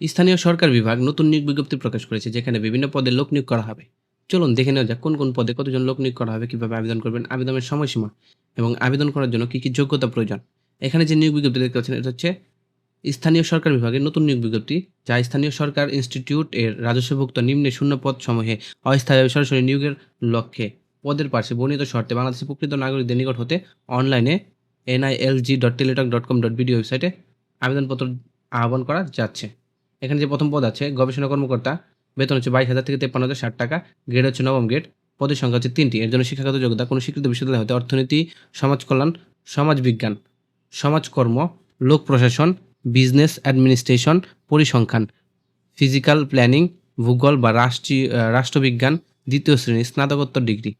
স্থানীয় সরকার বিভাগ নতুন নিয়োগ বিজ্ঞপ্তি প্রকাশ করেছে, যেখানে বিভিন্ন পদে লোক নিয়োগ করা হবে। চলুন দেখে নেওয়া যাক কোন কোন পদে কতজন লোক নিয়োগ করা হবে, কীভাবে আবেদন করবেন, আবেদনের সময়সীমা এবং আবেদন করার জন্য কী কী যোগ্যতা প্রয়োজন। এখানে যে নিয়োগ বিজ্ঞপ্তি দেখতে পাচ্ছেন, এটা হচ্ছে স্থানীয় সরকার বিভাগের নতুন নিয়োগ বিজ্ঞপ্তি, যা স্থানীয় সরকার ইনস্টিটিউট এর রাজস্বভুক্ত নিম্নে শূন্য পদ সমূহে অস্থায়ী সরাসরি নিয়োগের লক্ষ্যে পদের পাশে বর্ণিত শর্তে বাংলাদেশের প্রকৃত নাগরিকদের নিকট হতে অনলাইনে NILG dot Teletalk dot com dot BD ওয়েবসাইটে আবেদনপত্র আহ্বান করা যাচ্ছে। এখানে যে প্রথম পদ আছে, গবেষণা কর্মকর্তা, বেতন হচ্ছে বাইশ হাজার থেকে তেপ্পান্ন হাজার ষাট টাকা, গ্রেড হচ্ছে নবম গ্রেড, পদের সংখ্যা হচ্ছে তিনটি। এর জন্য শিক্ষাগত যোগ্যতা, কোনো স্বীকৃত বিশ্ববিদ্যালয় হতে অর্থনীতি, সমাজ কল্যাণ, সমাজ বিজ্ঞান সমাজকর্ম লোক প্রশাসন, বিজনেস অ্যাডমিনিস্ট্রেশন, পরিসংখ্যান, ফিজিক্যাল প্ল্যানিং, ভূগোল বা রাষ্ট্রীয় রাষ্ট্রবিজ্ঞান, দ্বিতীয় শ্রেণি, স্নাতকোত্তর ডিগ্রি।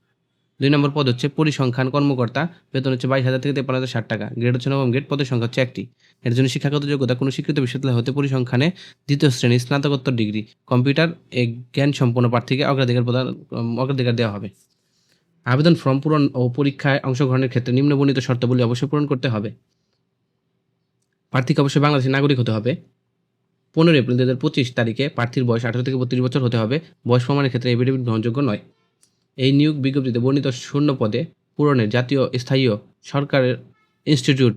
দুই নম্বর পদ হচ্ছে পরিসংখ্যান কর্মকর্তা। বেতন হচ্ছে বাইশ হাজার থেকে তেপ্পান্ন হাজার ষাট টাকা। গ্রেড হচ্ছে নবম গ্রেড, পদের সংখ্যা হচ্ছে একটি। এর জন্য শিক্ষাগত যোগ্যতা কোনো স্বীকৃত বিশ্ববিদ্যালয় হতে পরিসংখ্যানে দ্বিতীয় শ্রেণি স্নাতকোত্তর ডিগ্রি। কম্পিউটার এ জ্ঞান সম্পন্ন প্রার্থীকে অগ্রাধিকার প্রদান অগ্রাধিকার দেওয়া হবে। আবেদন ফর্ম পূরণ ও পরীক্ষায় অংশগ্রহণের ক্ষেত্রে নিম্নবর্ণিত শর্তাবলী অবশ্যই পূরণ করতে হবে। প্রার্থীকে অবশ্যই বাংলাদেশের নাগরিক হতে হবে। পনেরো এপ্রিল দু হাজার পঁচিশ তারিখে প্রার্থীর বয়স আঠারো থেকে বত্রিশ বছর হতে হবে। বয়স প্রমাণের ক্ষেত্রে এফিডেভিট গ্রহণযোগ্য নয়। এই নিয়োগ বিজ্ঞপ্তিতে বর্ণিত শূন্য পদে পূরণের জাতীয় স্থায়ী সরকারের ইনস্টিটিউট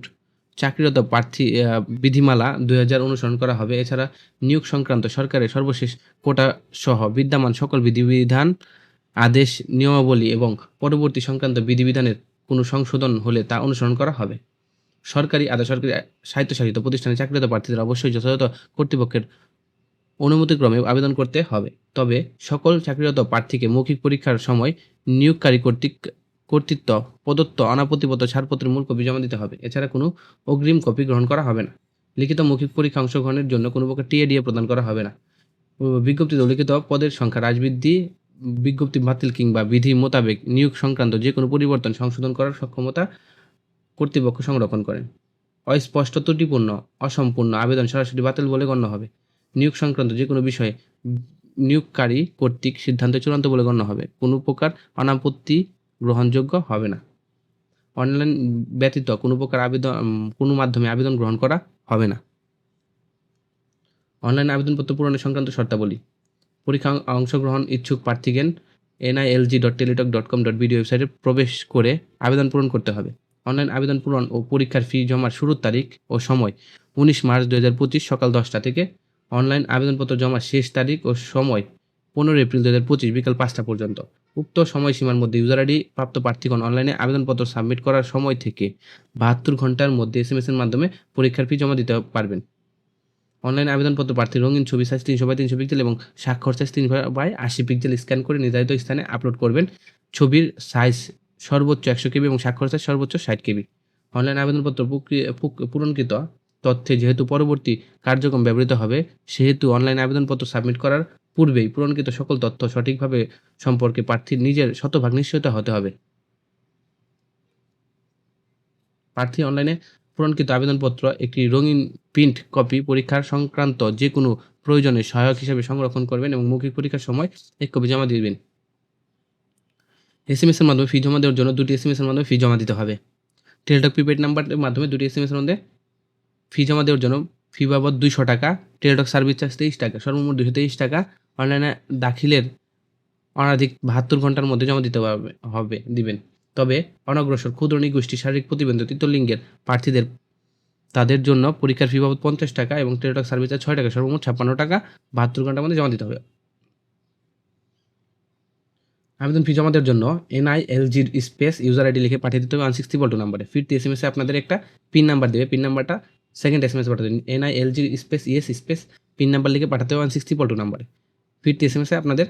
চাকরিরত প্রার্থী বিধিমালা দুই হাজার অনুসরণ করা হবে। এছাড়া নিয়োগ সংক্রান্ত সরকারের সর্বশেষ কোটা সহ বিদ্যমান সকল বিধিবিধান, আদেশ, নিয়মাবলী এবং পরবর্তী সংক্রান্ত বিধিবিধানের কোনো সংশোধন হলে তা অনুসরণ করা হবে। সরকারি আধা সরকারি স্বায়ত্তশাসিত প্রতিষ্ঠানে চাকরিরত প্রার্থীদের অবশ্যই যথাযথ কর্তৃপক্ষের অনুমতিক্রমে আবেদন করতে হবে। তবে সকল চাকরিরত প্রার্থীকে মৌখিক পরীক্ষার সময় নিয়োগকারী কর্তৃক, কর্তৃত্ব, প্রদত্ত অনাপত্তিপত্র ছাড়পত্রের মূল কপি জমা দিতে হবে। এছাড়া কোনো অগ্রিম কপি গ্রহণ করা হবে না। লিখিত মৌখিক পরীক্ষা অংশগ্রহণের জন্য কোনো প্রকার টিএডিএ প্রদান করা হবে না। বিজ্ঞপ্তিতে উল্লিখিত পদের সংখ্যা, রাজবৃদ্ধি, বিজ্ঞপ্তি বাতিল কিংবা বিধি মোতাবেক নিয়োগ সংক্রান্ত যে কোনো পরিবর্তন সংশোধন করার সক্ষমতা কর্তৃপক্ষ সংরক্ষণ করেন। অস্পষ্ট ত্রুটিপূর্ণ অসম্পূর্ণ আবেদন সরাসরি বাতিল বলে গণ্য হবে। নিয়োগ সংক্রান্ত যে কোনো বিষয়ে নিয়োগকারী কর্তৃক সিদ্ধান্ত চূড়ান্ত বলে গণ্য হবে। কোনো প্রকার অনাপত্তি গ্রহণযোগ্য হবে না। অনলাইন ব্যতীত কোনো প্রকার আবেদন কোনো মাধ্যমে আবেদন গ্রহণ করা হবে না। অনলাইন আবেদনপত্র পূরণের সংক্রান্ত শর্তাবলী। পরীক্ষা অংশগ্রহণ ইচ্ছুক প্রার্থীগণ NILG dot Teletalk dot com dot BD ওয়েবসাইটে প্রবেশ করে আবেদন পূরণ করতে হবে। অনলাইন আবেদন পূরণ ও পরীক্ষার ফি জমার শুরুর তারিখ ও সময় উনিশ মার্চ দু হাজার পঁচিশ সকাল দশটা থেকে অনলাইন আবেদনপত্র জমা শেষ তারিখ ও সময় পনেরো এপ্রিল দু হাজার পঁচিশ বিকাল পাঁচটা পর্যন্ত। উক্ত সময়সীমার মধ্যে ইউজার আইডি প্রাপ্ত প্রার্থীগণ অনলাইনে আবেদনপত্র সাবমিট করার সময় থেকে বাহাত্তর ঘণ্টার মধ্যে এস এম এর মাধ্যমে পরীক্ষার ফি জমা দিতে পারবেন। অনলাইন আবেদনপত্র প্রার্থীর রঙিন ছবি সাইজ তিনশো বাই তিনশো পিক্সেল এবং স্বাক্ষর সাইজ তিন বাই আশি পিক্সেল স্ক্যান করে নির্ধারিত স্থানে আপলোড করবেন। ছবির সাইজ সর্বোচ্চ একশো কেবি এবং স্বাক্ষর সাইজ সর্বোচ্চ ষাট কেবি। অনলাইন আবেদনপত্র পূরণকৃত তথ্যে যেহেতু পরবর্তী কার্যক্রম ব্যবহৃত হবে, সেহেতু অনলাইন আবেদনপত্র সাবমিট করার পূর্বেই পূরণকৃত সকল তথ্য সঠিকভাবে সম্পর্কে প্রার্থীর নিজের শতভাগ নিশ্চয়তা হতে হবে। প্রার্থী অনলাইনে পূরণকৃত আবেদনপত্র, একটি রঙিন প্রিন্ট কপি পরীক্ষার সংক্রান্ত যে কোনো প্রয়োজনে সহায়ক হিসেবে সংরক্ষণ করবেন এবং মৌখিক পরীক্ষার সময় এক কপি জমা দিবেন। এস এম এর মাধ্যমে ফি জমা দেওয়ার জন্য দুটি এস এম এর মাধ্যমে ফি জমা দিতে হবে। টেলিটক প্রিপেড নাম্বারের মাধ্যমে দুটি এস এম এস এর মধ্যে ফি জমা দেওয়ার জন্য ফি বাবদ দুইশো টাকা, টেলিটক সার্ভিস চার্জ তেইশ টাকা, সর্বমোট দুশো তেইশ টাকা অনলাইনে দাখিলের অনাধিক বাহাত্তর ঘণ্টার মধ্যে জমা দিতে হবে হবে, দিবেন। তবে অনগ্রসর ক্ষুদ্র নিগোষ্ঠী শারীরিক প্রতিবন্ধী তৃতীয় লিঙ্গের প্রার্থীদের, তাদের জন্য পরীক্ষার ফি বাবদ পঞ্চাশ টাকা এবং টেলিটক সার্ভিস চার্জ ছয় টাকা, সর্বমোট ছাপ্পান্ন টাকা বাহাত্তর ঘণ্টার মধ্যে জমা দিতে হবে। আবেদন ফি জমা দেওয়ার জন্য এনআইএলজির স্পেস ইউজার আইডি লিখে পাঠিয়ে দিতে হবে ওয়ান সিক্সটি বল্টু নাম্বারে। ফিরতি এস এম এসে আপনাদের একটা পিন নাম্বার দেবে। পিন নাম্বারটা সেকেন্ড এস এম এস পাঠাতে এনআইএলজির space ES space pin number লিখে পাঠাতে হবে ওয়ান সিক্সটি বল্টু নাম্বারে ফিরতি এস এম এসে আপনাদের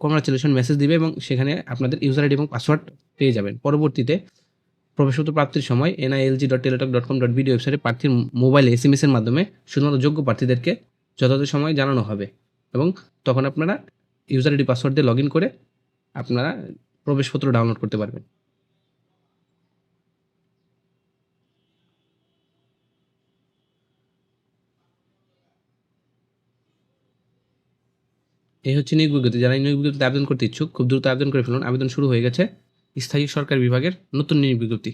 কংগ্রাচুলেশন মেসেজ দিবে এবং সেখানে আপনাদের ইউজার আইডি এবং পাসওয়ার্ড পেয়ে যাবেন। পরবর্তীতে প্রবেশপত্র প্রাপ্তির সময় NILG dot Teletalk dot com dot BD ওয়েবসাইটে প্রার্থীর মোবাইলে এস এম মাধ্যমে শুধুমাত্র যোগ্য প্রার্থীদেরকে যথাযথ সময় জানানো হবে এবং তখন আপনারা ইউজার আইডি পাসওয়ার্ড দিয়ে লগ ইন করে আপনারা প্রবেশপত্র ডাউনলোড করতে পারবেন। এই হচ্ছে নিয়োগ বিজ্ঞপ্তি। যারা নিয়োগ বিজ্ঞপ্তিতে আবেদন করতে ইচ্ছুক, খুব দ্রুত আবেদন করে ফেলুন। আবেদন শুরু হয়ে গেছে স্থায়ী সরকার বিভাগের নতুন নিয়োগ বিজ্ঞপ্তি।